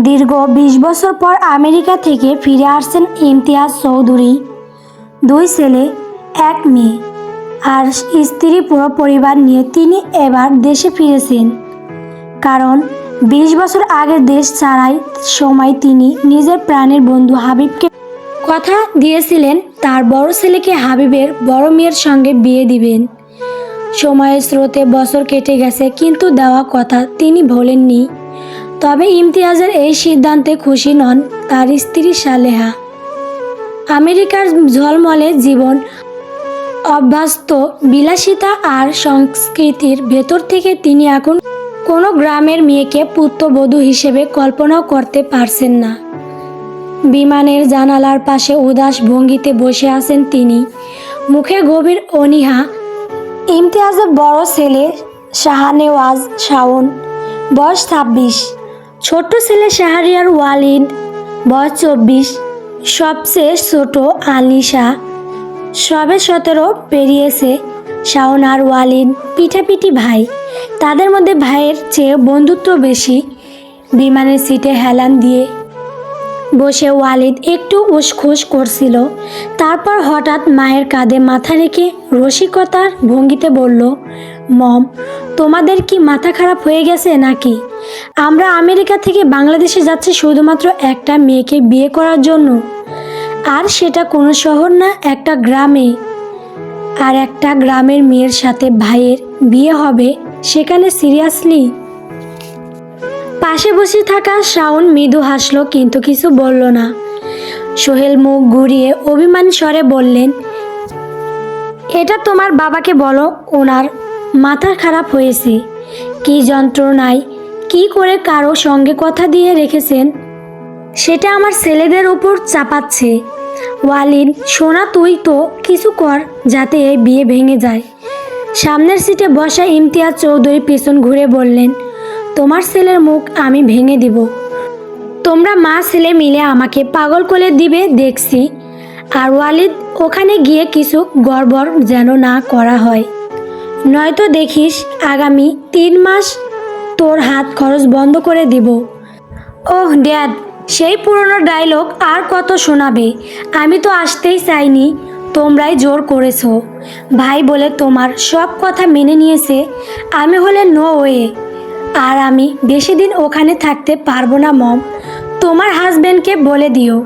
দীর্ঘ বিশ বছর পর আমেরিকা থেকে ফিরে আসছেন ইমতিয়াজ চৌধুরী। দুই ছেলে, এক মেয়ে। আর স্ত্রী পুরো পরিবার নিয়ে তিনি এবার দেশে ফিরেছেন। কারণ বিশ বছর আগে দেশ ছাড়াই সময় তিনি নিজের প্রাণের বন্ধু হাবিবকে কথা দিয়েছিলেন, তার বড় ছেলেকে হাবিবের বড় মেয়ের সঙ্গে বিয়ে দিবেন। সময়ের স্রোতে বছর কেটে গেছে, কিন্তু দেওয়া কথা তিনি ভোলেননি। তবে ইমতিয়াজের এই সিদ্ধান্তে খুশি নন তার স্ত্রী সালেহা। আমেরিকার ঝলমলে জীবন অভ্যস্ত, বিলাসিতা আর সংস্কৃতির ভেতর থেকে তিনি এখন কোনো গ্রামের মেয়েকে পুত্রবধূ হিসেবে কল্পনাও করতে পারছেন না। বিমানের জানালার পাশে উদাস ভঙ্গিতে বসে আছেন তিনি। মুখে গভীর অনীহা, ইমতিয়াজের বড় ছেলে শাহানেওয়াজ শাওন, বয়স ছাব্বিশ। ছোট্ট ছেলে শাহরিয়ার ওয়ালিদ, বয়স চব্বিশ, সবচেয়ে ছোট আলিশা। সবে সতেরো পেরিয়েছে শাওন আর ওয়ালিদ পিঠাপিঠি ভাই। তাদের মধ্যে ভাইয়ের চেয়ে বন্ধুত্ব বেশি। বিমানের সিটে হেলান দিয়ে বসে ওয়ালিদ একটু উসখুস করছিল। তারপর হঠাৎ মায়ের কাঁধে মাথা রেখে রসিকতার ভঙ্গিতে বলল, মম, তোমাদের কি মাথা খারাপ হয়ে গেছে নাকি? আমরা আমেরিকা থেকে বাংলাদেশে যাচ্ছি শুধুমাত্র একটা মেয়েকে বিয়ে করার জন্য। আর সেটা কোনো শহর না, একটা গ্রামে। আর একটা গ্রামের মেয়ের সাথে ভাইয়ের বিয়ে হবে, সেখানে সিরিয়াসলি? পাশে বসে থাকা শাওন মৃদু হাসলো, কিন্তু কিছু বলল না। সোহেল মুখ ঘুরিয়ে অভিমান স্বরে বললেন, এটা তোমার বাবাকে বলো, ওনার মাথা খারাপ হয়েছে। কি যন্ত্রণায়, কি করে কারও সঙ্গে কথা দিয়ে রেখেছেন? সেটা আমার ছেলেদের উপর চাপাচ্ছে। ওয়ালিন, সোনা, তুই তো কিছু কর, যাতে এই বিয়ে ভেঙে যায়। সামনের সিটে বসা ইমতিয়াজ চৌধুরী পেছন ঘুরে বললেন তোমার ছেলের মুখ আমি ভেঙে দিব। তোমরা মা ছেলে মিলে আমাকে পাগল করে দিবে, দেখছি। আর ওয়ালিদ, ওখানে গিয়ে কিছু গড়বড় যেন না করা হয়। নয়তো দেখিস, আগামী তিন মাস তোর হাত খরচ বন্ধ করে দিব। ওহ, ড্যাড, সেই পুরনো ডায়লগ আর কত শোনাবে? আমি তো আসতেই চাইনি, তোমরাই জোর করেছ। ভাই বলে তোমার সব কথা মেনে নিয়েছে, আমি হলে নো ওয়ে আর আমি বেশি দিন ওখানে থাকতে পারব না, মম। তোমার হাজবেন্ডকে বলে দিও।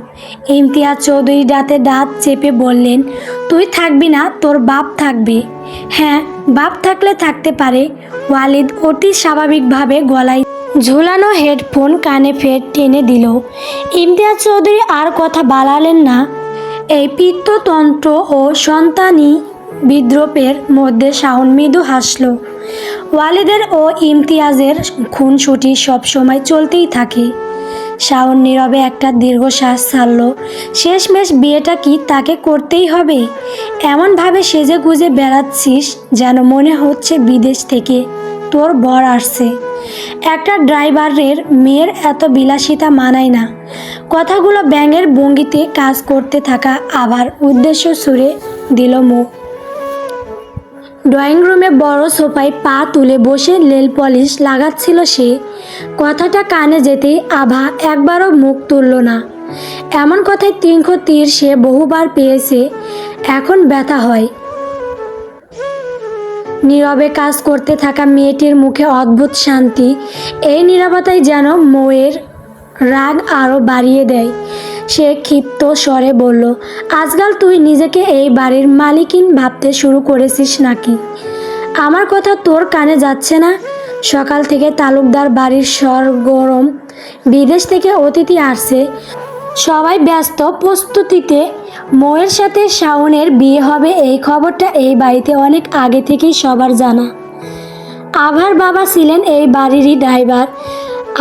ইমতিয়াজ চৌধুরী দাঁতে দাঁত চেপে বললেন, তুই থাকবি না, তোর বাপ থাকবে। হ্যাঁ বাপ থাকলে থাকতে পারে। ওয়ালিদ অতি স্বাভাবিকভাবে গলায় ঝুলানো হেডফোন কানে ফের টেনে দিল। ইমতিয়াজ চৌধুরী আর কথা বালালেন না। এই পিত্ততন্ত্র ও সন্তানী বিদ্রোপের মধ্যে শাওন মৃদু হাসল। ওয়ালিদের ও ইমতিয়াজের খুনসুটি সবসময় চলতেই থাকে। শাওন নীরবে একটা দীর্ঘশ্বাস ছাড়ল। শেষমেশ বিয়েটা কি তাকে করতেই হবে? এমনভাবে সেজে গুজে বেড়াচ্ছিস যেন মনে হচ্ছে বিদেশ থেকে তোর বর আসছে। একটা ড্রাইভারের মেয়ের এত বিলাসিতা মানায় না। কথাগুলো ব্যাঙের ভঙ্গিতে কাজ করতে থাকা আবার উদ্দেশ্য সুরে দিল মুখ। ড্রয়িং রুমে বড় সোফায় পা তুলে বসে লেল পলিশ লাগাচ্ছিল সে। কথাটা কানে যেতেই আভা একবারও মুখ তুলল না। এমন কথায় তিনখ তীর সে বহুবার পেয়েছে, এখন ব্যথা হয়। নীরবে কাজ করতে থাকা মেয়েটির মুখে অদ্ভুত শান্তি, এই নীরবতাই যেন মোয়ের রাগ আরও বাড়িয়ে দেয়। সে ক্ষিপ্ত স্বরে বলল, আজকাল তুই নিজেকে এই বাড়ির মালিকিন ভাবতে শুরু করেছিস নাকি? আমার কথা তোর কানে যাচ্ছে না? সকাল থেকে তালুকদার বাড়ির সরগরম বিদেশ থেকে অতিথি আসছে। সবাই ব্যস্ত, প্রস্তুতিতে। ময়ের সাথে শাওনের বিয়ে হবে এই খবরটা এই বাড়িতে অনেক আগে থেকেই সবার জানা। আভার বাবা ছিলেন এই বাড়িরই ড্রাইভার,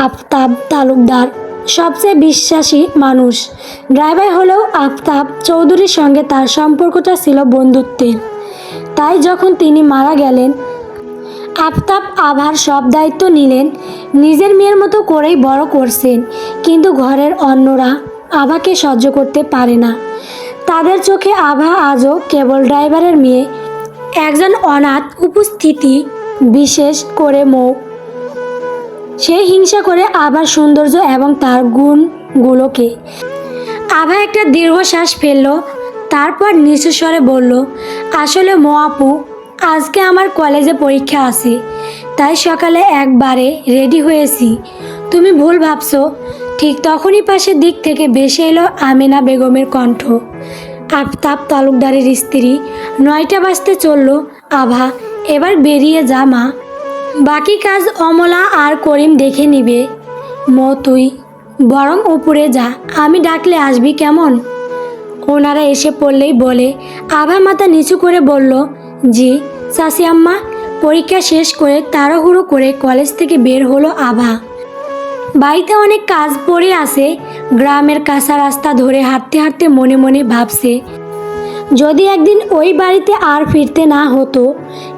আফতাব তালুকদার। সবচেয়ে বিশ্বাসী মানুষ। ড্রাইভার হলেও আফতাব চৌধুরীর সঙ্গে তার সম্পর্কটা ছিল বন্ধুত্বের। তাই যখন তিনি মারা গেলেন, আফতাব আভার সব দায়িত্ব নিলেন, নিজের মেয়ের মতো করেই বড় করছেন। কিন্তু ঘরের অন্যরা আভাকে সহ্য করতে পারে না। তাদের চোখে আভা আজও কেবল ড্রাইভারের মেয়ে। একজন অনাথ উপস্থিতি বিশেষ করে মৌ সে হিংসা করে আবার সৌন্দর্য এবং তার গুণগুলোকে। আভা একটা দীর্ঘশ্বাস ফেলল, তারপর নিচু স্বরে বলল, আসলে মোয়াপু আজকে আমার কলেজে পরীক্ষা আছে, তাই সকালে একবারে রেডি হয়েছি। তুমি ভুল ভাবছ, ঠিক তখনই পাশের দিক থেকে বেসে এলো আমিনা বেগমের কণ্ঠ। আফতাব তালুকদারের স্ত্রী, নয়টা বাজতে চলল, আভা, এবার বেরিয়ে যা মা। বাকি কাজ অমলা আর করিম দেখে নিবে। মো, তুই বরং উপরে যা, আমি ডাকলে আসবি কেমন? ওনারা এসে পড়লেই বলে আভা মাথা নিচু করে বলল, জি চাষি আম্মা, পরীক্ষা শেষ করে তাড়াহুড়ো করে কলেজ থেকে বের হলো আভা। বাড়িতে অনেক কাজ পড়ে আছে, গ্রামের কাঁচা রাস্তা ধরে হাঁটতে হাঁটতে মনে মনে ভাবছে যদি একদিন ওই বাড়িতে আর ফিরতে না হতো,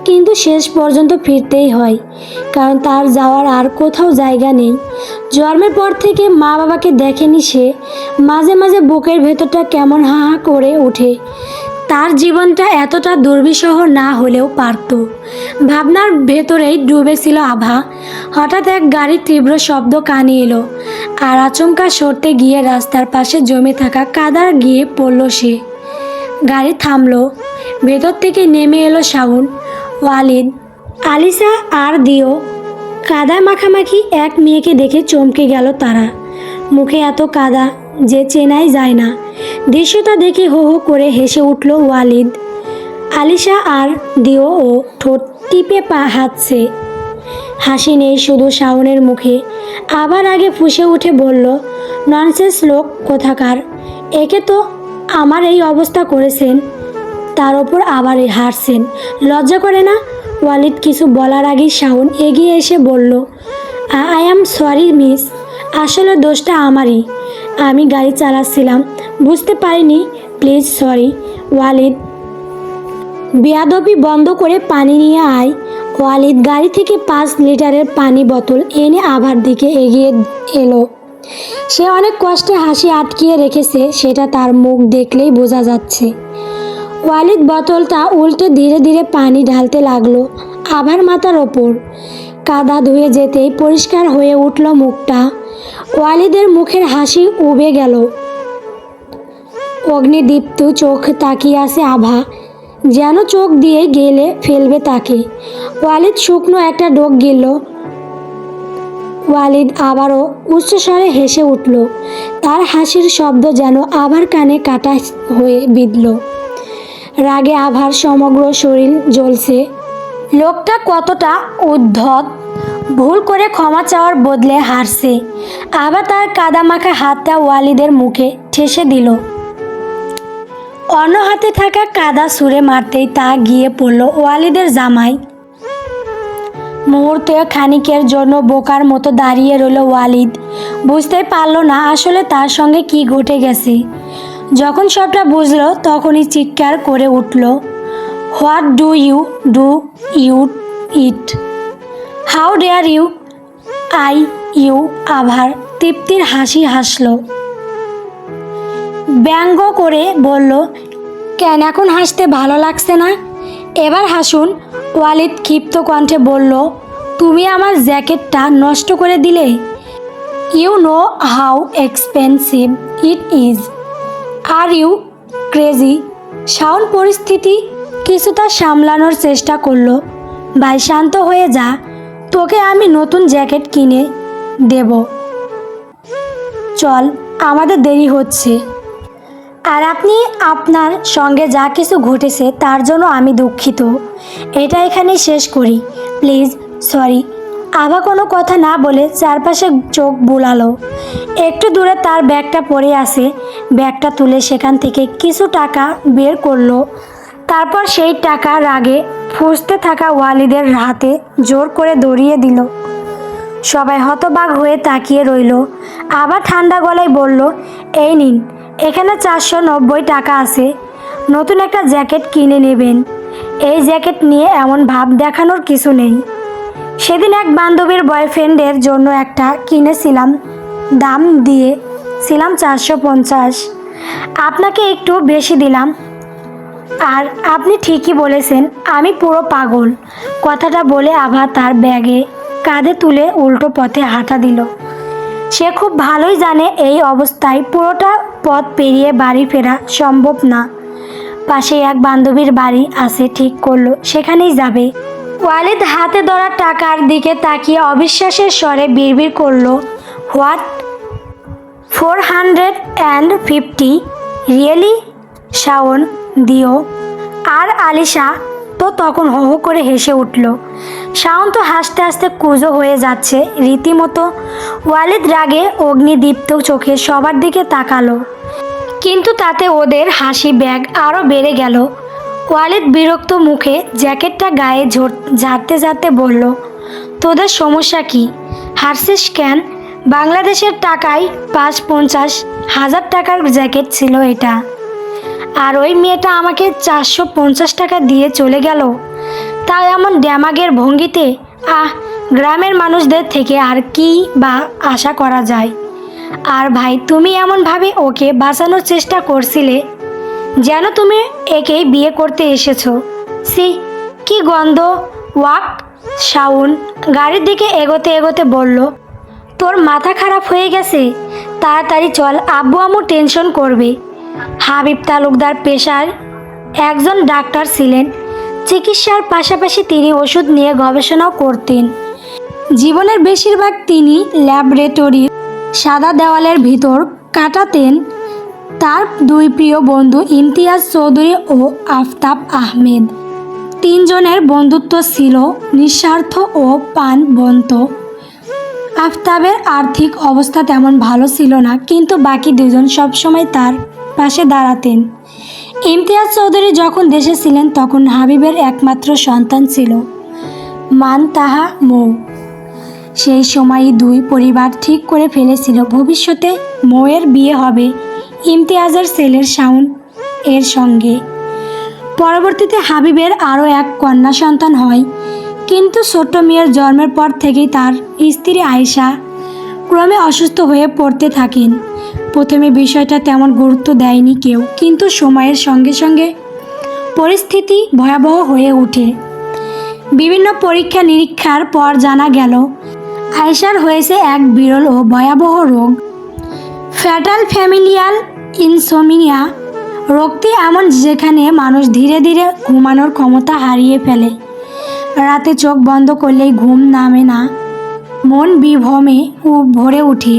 কিন্তু শেষ পর্যন্ত ফিরতেই হয়, কারণ তার যাওয়ার আর কোথাও জায়গা নেই। জন্মের পর থেকে মা বাবাকে দেখেনি সে, মাঝে মাঝে বুকের ভেতরটা কেমন হা হা করে ওঠে। তার জীবনটা এতটা দুর্বিষহ না হলেও পারত। ভাবনার ভেতরেই ডুবেছিল আভা। হঠাৎ এক গাড়ির তীব্র শব্দ কানে এলো, আর আচমকা সরতে গিয়ে রাস্তার পাশে জমে থাকা কাদার গিয়ে পড়ল সে। গাড়ি থামলো। ভেতর থেকে নেমে এলো শাউন ওয়ালিদ, আলিসা আর দিও। কাদা মাখামাখি এক মেয়েকে দেখে চমকে গেল তারা। মুখে এত কাদা যে চেনাই যায় না। দৃশ্যটা দেখে হো হো করে হেসে উঠল ওয়ালিদ। আলিশা আর দিও ও ঠোঁট টিপে পা হাতছে হাসি নেই শুধু শাওনের মুখে। আবার আগে ফুসে উঠে বলল ননসেন্স লোক, কোথাকার? একে তো আমার এই অবস্থা করেছেন, তার ওপর আবার হারছেন। লজ্জা করে না? ওয়ালিদ কিছু বলার আগেই শাওন এগিয়ে এসে বলল আই অ্যাম সরি, মিস। আসলে দোষটা আমারই। আমি গাড়ি চালাচ্ছিলাম। বুঝতে পারিনি, প্লিজ সরি, ওয়ালিদ। বেয়াদবি বন্ধ করে পানি নিয়ে আয়। ওয়ালিদ গাড়ি থেকে পাঁচ লিটারের পানি বোতল এনে আবার দিকে এগিয়ে এলো। সে অনেক কষ্টে হাসি আটকিয়ে রেখেছে, সেটা তার মুখ দেখলেই বোঝা যাচ্ছে। ওয়ালিদ বোতলটা উল্টে ধীরে ধীরে পানি ঢালতে লাগল আভার মাথার ওপর। কাদা ধুয়ে যেতেই পরিষ্কার হয়ে উঠল মুখটা। ওয়ালিদের মুখের হাসি উবে গেল। অগ্নিদীপ্ত চোখ তাকিয়ে আছে আভা। যেন চোখ দিয়ে গেলে ফেলবে তাকে। ওয়ালিদ শুকনো একটা ডোক গেল ওয়ালিদ আবারও উচ্চস্বরে হেসে উঠল। তার হাসির শব্দ যেন আবার কানে কাটা হয়ে বিঁধল। রাগে আভার সমগ্র শরীর জ্বলছে। লোকটা কতটা উদ্ধত, ভুল করে ক্ষমা চাওয়ার বদলে হারছে। আবার তার কাদামাখা হাতটা ওয়ালিদের মুখে ঠেসে দিল। অন্য হাতে থাকা কাদা সুরে মারতেই তা গিয়ে পড়ল ওয়ালিদের জামাই। মুহূর্তে খানিকের জন্য বোকার মতো দাঁড়িয়ে রইল ওয়ালিদ। বুঝতে পারল না আসলে তার সঙ্গে কি ঘটে গেছে। যখন সবটা বুঝলো, তখনই চিৎকার করে উঠল what do you do you it how dare you I you আভার। তৃপ্তির হাসি হাসলো। ব্যঙ্গ করে বলল, কেন এখন হাসতে ভালো লাগছে না? এবার হাসুন ওয়ালিদ ক্ষিপ্ত কণ্ঠে বলল, তুমি আমার জ্যাকেটটা নষ্ট করে দিলে? You know how expensive it is are you crazy Shaon পরিস্থিতি কিছুটা সামলানোর চেষ্টা করল। ভাই, শান্ত হয়ে যা। তোকে আমি নতুন জ্যাকেট কিনে দেব। চল, আমাদের দেরি হচ্ছে। আর আপনি আপনার সঙ্গে যা কিছু ঘটেছে তার জন্য আমি দুঃখিত। এটা এখানেই শেষ করি। Please, sorry. আভা কোনো কথা না বলে চারপাশে চোখ বুলালো। একটু দূরে তার ব্যাগটা পড়ে আসে ব্যাগটা তুলে সেখান থেকে কিছু টাকা বের করল। তারপর সেই টাকা রাগে ফুসতে থাকা ওয়ালিদের হাতে জোর করে দড়িয়ে দিল। সবাই হতবাক হয়ে তাকিয়ে রইল। আবার ঠান্ডা গলায় বলল, এই নিন। এখানে চারশো নব্বই টাকা আছে। নতুন একটা জ্যাকেট কিনে নেবেন। এই জ্যাকেট নিয়ে এমন ভাব দেখানোর কিছু নেই। সেদিন এক বান্ধবীর বয়ফ্রেন্ডের জন্য একটা কিনেছিলাম। দাম দিয়ে ছিলাম চারশো পঞ্চাশ। আপনাকে একটু বেশি দিলাম। আর আপনি ঠিকই বলেছেন, আমি পুরো পাগল। কথাটা বলে আভা তার ব্যাগে কাঁধে তুলে উল্টো পথে হাঁটা দিল। সে খুব ভালোই জানে এই অবস্থায় পুরোটা পথ পেরিয়ে বাড়ি ফেরা সম্ভব না। পাশে এক বান্ধবীর বাড়ি আছে, ঠিক করল, সেখানেই যাবে। ওয়ালিদ হাতে ধরা টাকার দিকে তাকিয়ে অবিশ্বাসের স্বরে বিড়বিড় করল, what? Four hundred and fifty? Really? Shaon, দিও। আর আলিশা তো তখন হো হো করে হেসে উঠল শাওন তো হাসতে হাসতে কুজো হয়ে যাচ্ছে। রীতিমতো ওয়ালিদ রাগে অগ্নিদীপ্ত চোখে সবার দিকে তাকালো। কিন্তু তাতে ওদের হাসি ব্যাগ আরও বেড়ে গেল। ওয়ালিদ বিরক্ত মুখে জ্যাকেটটা গায়ে ঝর- ঝাড়তে ঝাড়তে বলল, তোদের সমস্যা কি? হারসিস ক্যান বাংলাদেশের টাকায় পাঁচ পঞ্চাশ হাজার টাকার জ্যাকেট ছিল এটা। আর ওই মেয়েটা আমাকে চারশো পঞ্চাশ টাকা দিয়ে চলে গেল? তাই এমন ড্যামাগের ভঙ্গিতে, আহ, গ্রামের মানুষদের থেকে আর কি বা আশা করা যায়? আর ভাই, তুমি এমনভাবে ওকে বাঁচানোর চেষ্টা করছিলে? যেন তুমি একেই বিয়ে করতে এসেছ। সি কি গন্ধ, ওয়াক শাউন গাড়ির দিকে এগোতে এগোতে বলল, তোর মাথা খারাপ হয়ে গেছে? তাড়াতাড়ি চল, আব্বু আমু টেনশন করবে। হাবিব তালুকদার পেশার একজন ডাক্তার ছিলেন। চিকিৎসার পাশাপাশি তিনি ওষুধ নিয়ে গবেষণাও করতেন। জীবনের বেশিরভাগ তিনি ল্যাবরেটরির সাদা দেওয়ালের ভিতর কাটাতেন। তার দুই প্রিয় বন্ধু ইমতিয়াজ চৌধুরী ও আফতাব আহমেদ। তিনজনের বন্ধুত্ব ছিল নিঃস্বার্থ ও প্রাণবন্ত আফতাবের আর্থিক অবস্থা তেমন ভালো ছিল না, কিন্তু বাকি দুজন সবসময় তার পাশে দাঁড়াতেন। ইমতিয়াজ চৌধুরী যখন দেশে ছিলেন, তখন হাবিবের একমাত্র সন্তান ছিল মান তাহা মৌ। সেই সময়ই দুই পরিবার ঠিক করে ফেলেছিল, ভবিষ্যতে মৌয়ের বিয়ে হবে ইমতিয়াজের ছেলের শাউন এর সঙ্গে। পরবর্তীতে হাবিবের আরও এক কন্যা সন্তান হয়, কিন্তু ছোট্ট মেয়ের জন্মের পর থেকেই তার স্ত্রী আয়েশা ক্রমে অসুস্থ হয়ে পড়তে থাকেন। প্রথমে বিষয়টা তেমন গুরুত্ব দেয়নি কেউ, কিন্তু সময়ের সঙ্গে সঙ্গে পরিস্থিতি ভয়াবহ হয়ে ওঠে। বিভিন্ন পরীক্ষা নিরীক্ষার পর জানা গেল আয়েশার হয়েছে এক বিরল ও ভয়াবহ রোগ। ফ্যাটাল ফ্যামিলিয়াল ইনসোমিনিয়া রোগটি এমন যেখানে মানুষ ধীরে ধীরে ঘুমানোর ক্ষমতা হারিয়ে ফেলে। রাতে চোখ বন্ধ করলেই ঘুম নামে না, মন বিভ্রমে ও ভরে ওঠে।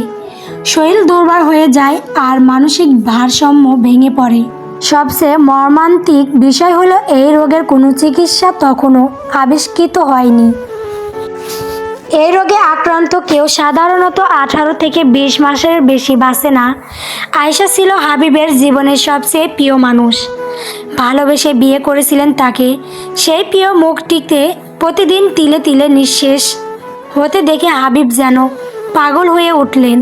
শরীর দুর্বল হয়ে যায় আর মানসিক ভারসাম্য ভেঙে পড়ে। সবচেয়ে মর্মান্তিক বিষয় হলো এই রোগের কোনো চিকিৎসা তখনও আবিষ্কৃত হয়নি। এই রোগে আক্রান্ত কেউ সাধারণত আঠারো থেকে বিশ মাসের বেশি বাঁচে না। আয়েশা ছিল হাবিবের জীবনের সবচেয়ে প্রিয় মানুষ। ভালোবেসে বিয়ে করেছিলেন তাকে। সেই প্রিয় মুখটিতে প্রতিদিন তিলে তিলে নিঃশেষ হতে দেখে হাবিব যেন পাগল হয়ে উঠলেন।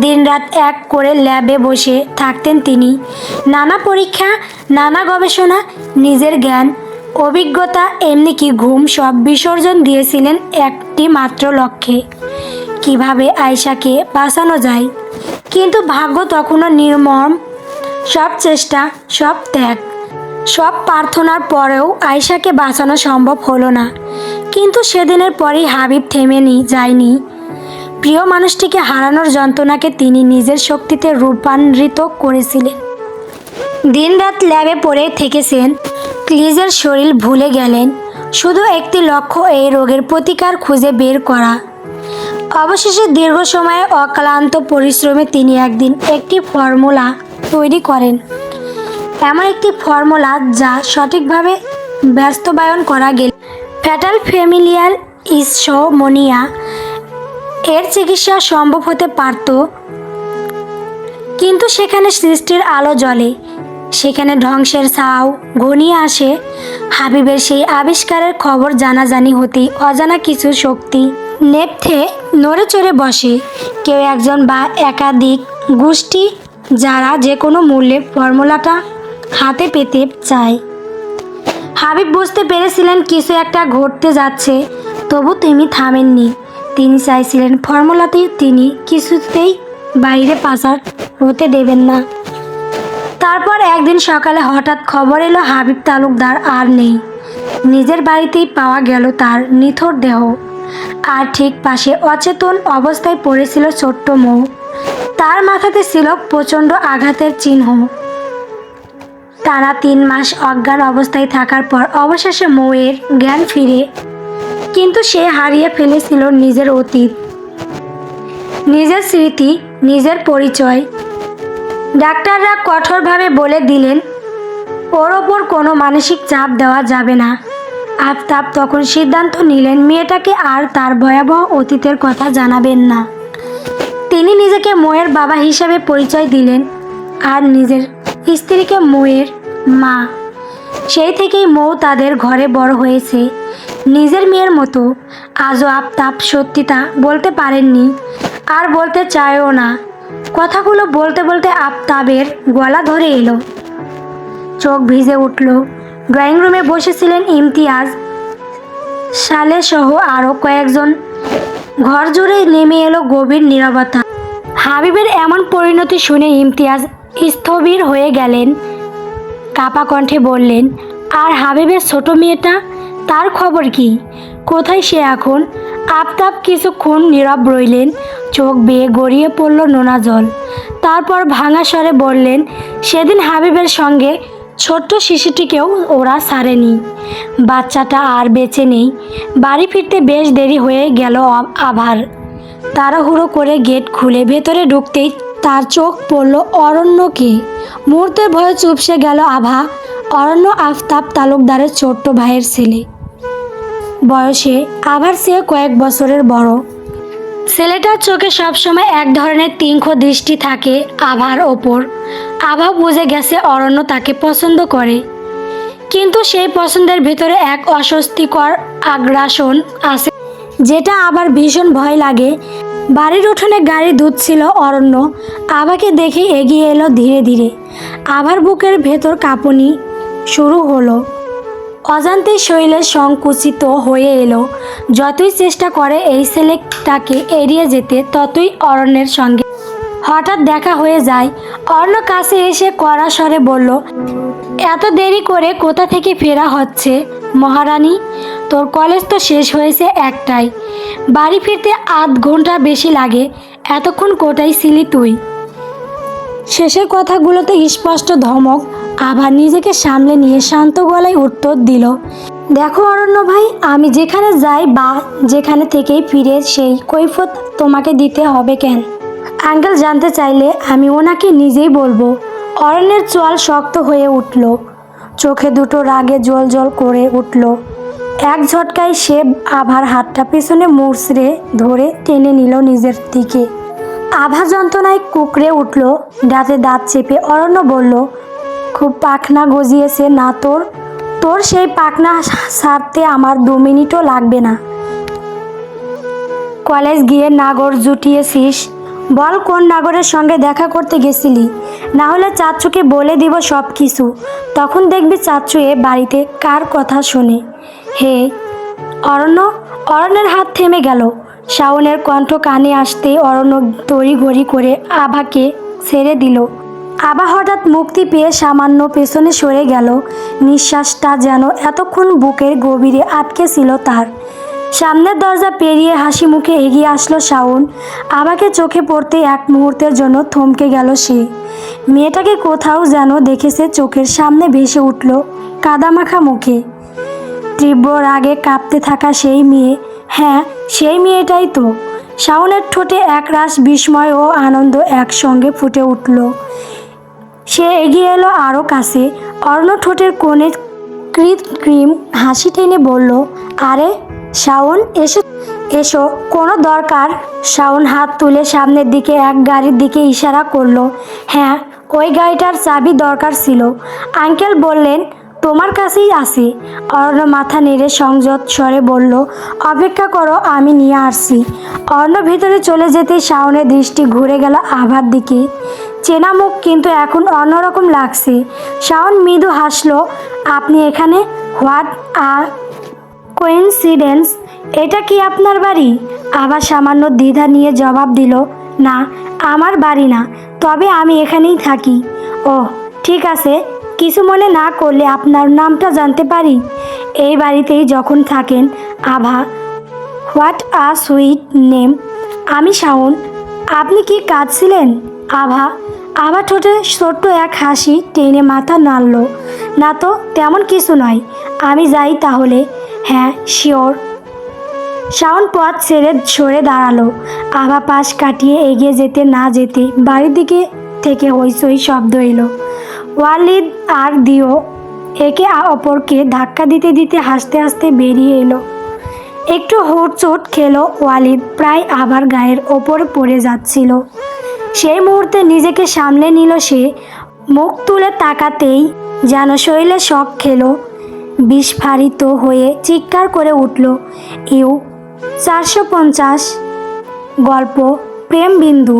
দিনরাত এক করে ল্যাবে বসে থাকতেন তিনি। নানা পরীক্ষা, নানা গবেষণা, নিজের জ্ঞান, অভিজ্ঞতা এমনি কি ঘুম সব বিসর্জন দিয়েছিলেন একটি মাত্র লক্ষ্যে। কীভাবে আয়শাকে বাঁচানো যায়? কিন্তু ভাগ্য তখনও নির্মম, সব চেষ্টা, সব ত্যাগ, সব প্রার্থনার পরেও আয়শাকে বাঁচানো সম্ভব হলো না। কিন্তু সেদিনের পরেই হাবিব থেমেনি যায়নি। প্রিয় মানুষটিকে হারানোর যন্ত্রণাকে তিনি নিজের শক্তিতে রূপান্তরিত করেছিলেন। দিনরাত ল্যাবে পড়ে থেকেছেন, ক্লিজের শরীর ভুলে গেলেন, শুধু একটি লক্ষ্য, এই রোগের প্রতিকার খুঁজে বের করা। অবশেষে দীর্ঘ সময়ে অক্লান্ত পরিশ্রমে তিনি একদিন একটি ফর্মুলা তৈরি করেন। এমন একটি ফর্মুলা যা সঠিকভাবে বাস্তবায়ন করা গেলে। ফ্যাটাল ফ্যামিলিয়াল ইসমোনিয়া এর চিকিৎসা সম্ভব হতে পারত। কিন্তু সেখানে সৃষ্টির আলো জ্বলে। সেখানে ধ্বংসের ছাও ঘনিয়ে আসে। হাবিবের সেই আবিষ্কারের খবর জানাজানি হতেই অজানা কিছু শক্তি নেপথে নড়ে চড়ে বসে। কেউ একজন বা একাধিক গোষ্ঠী যারা যে কোনো মূল্যে ফর্মুলাটা হাতে পেতে চায়। হাবিব বুঝতে পেরেছিলেন কিছু একটা ঘটতে যাচ্ছে, তবু তিনি থামেননি। তিনি চাইছিলেন ফর্মুলাটি তিনি কিছুতেই বাইরে পাচার হতে দেবেন না। তারপর একদিন সকালে হঠাৎ খবর এলো, হাবিব তালুকদার আর নেই। নিজের বাড়িতেই পাওয়া গেল তার নিথর দেহ। আর ঠিক পাশে অচেতন অবস্থায় পড়েছিল ছোট্ট মৌ। তার মাথাতে ছিল প্রচণ্ড আঘাতের চিহ্ন। টানা তিন মাস অজ্ঞান অবস্থায় থাকার পর অবশেষে মৌয়ের জ্ঞান ফিরে কিন্তু সে হারিয়ে ফেলেছিল নিজের অতীত, নিজের স্মৃতি, নিজের পরিচয়। ডাক্তাররা কঠোরভাবে বলে দিলেন, ওর ওপর কোনো মানসিক চাপ দেওয়া যাবে না। আফতাব তখন সিদ্ধান্ত নিলেন, মেয়েটাকে আর তার ভয়াবহ অতীতের কথা জানাবেন না। তিনি নিজেকে মোয়ের বাবা হিসাবে পরিচয় দিলেন আর নিজের স্ত্রীকে মোয়ের মা। সেই থেকেই মৌ তাদের ঘরে বড় হয়েছে। নিজের মেয়ের মতো আজও আফতাব সত্যিটা বলতে পারেননি আর বলতে চায়ও না। কথাগুলো বলতে বলতে আফতাবের গলা ধরে এলো। চোখ ভিজে উঠল। ড্রয়িং রুমে বসেছিলেন ইমতিয়াজ। সালে সহ আরও কয়েকজন। ঘর জুড়ে নেমে এলো গভীর নীরবতা। হাবিবের এমন পরিণতি শুনে ইমতিয়াজ স্থবির হয়ে গেলেন। কাপা কণ্ঠে বললেন, আর হাবিবের ছোট মেয়েটা তার খবর কি? কোথায় সে এখন? আফতাব কিছুক্ষণ নীরব রইলেন, চোখ বেয়ে গড়িয়ে পড়ল নোনা জল। তারপর ভাঙা স্বরে বললেন, সেদিন হাবিবের সঙ্গে ছোট্ট শিশুটিকেও ওরা সারেনি বাচ্চাটা আর বেঁচে নেই। বাড়ি ফিরতে বেশ দেরি হয়ে গেল আভার তাড়াহুড়ো করে গেট খুলে ভেতরে ঢুকতেই তার চোখ পড়ল অরণ্যকে। মুহূর্তের ভয়ে চুপসে গেল আভা। অরণ্য আফতাব তালুকদারের ছোট্ট ভাইয়ের ছেলে। বয়সে আবার সে কয়েক বছরের বড়। ছেলেটার চোখে সবসময় এক ধরনের তীক্ষ্ণ দৃষ্টি থাকে আভার ওপর। আভা বুঝে গেছে অরণ্য তাকে পছন্দ করে। কিন্তু সেই পছন্দের ভেতরে এক অস্বস্তিকর আগ্রাসন আছে, যেটা আবার ভীষণ ভয় লাগে। বাড়ির উঠোনে গাড়ি ছিল অরণ্য। আভাকে দেখে এগিয়ে এলো ধীরে ধীরে। আভার বুকের ভেতর কাঁপুনি শুরু হলো। অজান্তেই শরীরে সংকুচিত হয়ে এলো। যতই চেষ্টা করে, এই ছেলেটাকে এড়িয়ে যেতে, ততই অরণ্যের সঙ্গে হঠাৎ দেখা হয়ে যায়। অর্ণ কাছে এসে কড়া স্বরে বলল, এত দেরি করে কোথা থেকে ফেরা হচ্ছে মহারানী? তোর কলেজ তো শেষ হয়েছে একটাই। বাড়ি ফিরতে আধ ঘণ্টা বেশি লাগে। এতক্ষণ কোথায় ছিলি তুই? শেষের কথাগুলোতে স্পষ্ট ধমক আবার নিজেকে সামলে নিয়ে শান্ত গলায় উত্তর দিল, দেখো অরণ্য ভাই, আমি যেখানে যাই বা যেখানে থেকেই ফিরে সেই কৈফত তোমাকে দিতে হবে কেন? আঙ্কেল জানতে চাইলে আমি ওনাকে নিজেই বলব। অরণ্যের চোয়াল শক্ত হয়ে উঠল, চোখে দুটো রাগে জল জল করে উঠল। এক ঝটকায় সে আভার হাতটা পেছনে মুচড়ে ধরে টেনে নিল নিজের দিকে। আভা যন্ত্রণায় কুকড়ে উঠল, দাঁতে দাঁত চেপে অরণ্য বলল খুব পাখনা গজিয়েছে, না তোর? তোর সেই পাখনা সারতে আমার দু মিনিটও লাগবে না। কলেজ গিয়ে নাগর জুটিয়েছিস। বল কোন নাগরের সঙ্গে দেখা করতে গেছিলি? না হলে চাচ্চুকে বলে দিব সব কিছু তখন দেখবি চাচ্চু এ বাড়িতে কার কথা শোনে। হে, অরণ্য, অরণ্যের হাত থেমে গেল। শাওনের কণ্ঠ কানে আসতে অরণ্য তড়িঘড়ি করে আভাকে ছেড়ে দিল। আভা হঠাৎ মুক্তি পেয়ে সামান্য পেছনে সরে গেল। নিঃশ্বাসটা যেন এতক্ষণ বুকের গভীরে আটকে ছিল তার। সামনের দরজা পেরিয়ে হাসি মুখে এগিয়ে আসলো শাওন। আমাকে চোখে পড়তে এক মুহূর্তের জন্য থমকে গেল সে। মেয়েটাকে কোথাও যেন দেখেছে চোখের সামনে ভেসে উঠল কাদামাখা মুখে। তীব্র রাগে কাঁপতে থাকা সেই মেয়ে হ্যাঁ সেই মেয়েটাই তো। শাওনের ঠোঁটে একরাশ বিস্ময় ও আনন্দ একসঙ্গে ফুটে উঠল। সে এগিয়ে এলো আরও কাছে। অর্ণ ঠোঁটের কোণে কৃত্রিম হাসি টেনে বলল, আরে, শাওন, এসো এসো। কোনো দরকার। শাওন হাত তুলে সামনের দিকে এক গাড়ির দিকে ইশারা করল হ্যাঁ ওই গাড়িটার চাবি দরকার ছিল। আঙ্কেল বললেন তোমার কাছেই আছে অর্ণ মাথা নেড়ে সংযত স্বরে বলল, অপেক্ষা করো, আমি নিয়ে আসছি। অর্ণ ভেতরে চলে যেতেই শাওনের দৃষ্টি ঘুরে গেল আভার দিকে। চেনা মুখ কিন্তু এখন অন্যরকম লাগছে। শাওন মৃদু হাসলো, আপনি এখানে? What a coincidence? এটা কি আপনার বাড়ি? আবার সামান্য দ্বিধা নিয়ে জবাব দিল, না, আমার বাড়ি না, তবে আমি এখানেই থাকি। ও ঠিক আছে। কিছু মনে না করলে আপনার নামটা জানতে পারি। এই বাড়িতেই যখন থাকেন, আভা, হোয়াট আ সুইট নেম? আমি শাওন। আপনি কি কাঁদছিলেন? আভা আভা ঠোঁটে ছোট্ট এক হাসি টেনে মাথা নাড়ল। না তো, তেমন কিছু নয়। আমি যাই তাহলে। হ্যাঁ শিওর। শাওন পথ ছেড়ে সরে দাঁড়াল। আভা পাশ কাটিয়ে এগিয়ে যেতে না যেতে বাড়ির দিকে থেকে হইচই শব্দ এলো। ওয়ালিদ আর দিও একে অপরকে ধাক্কা দিতে দিতে হাসতে হাসতে বেরিয়ে এলো। একটু হোঁচট খেলো ওয়ালিদ, প্রায় আবার গায়ের ওপর পড়ে যাচ্ছিল। সেই মুহূর্তে নিজেকে সামলে নিল সে, মুখ তুলে তাকাতেই যেন শরীরে শখ খেলো, বিস্ফারিত হয়ে চিৎকার করে উঠল, ইউ চারশো পঞ্চাশ গল্প প্রেম বিন্দু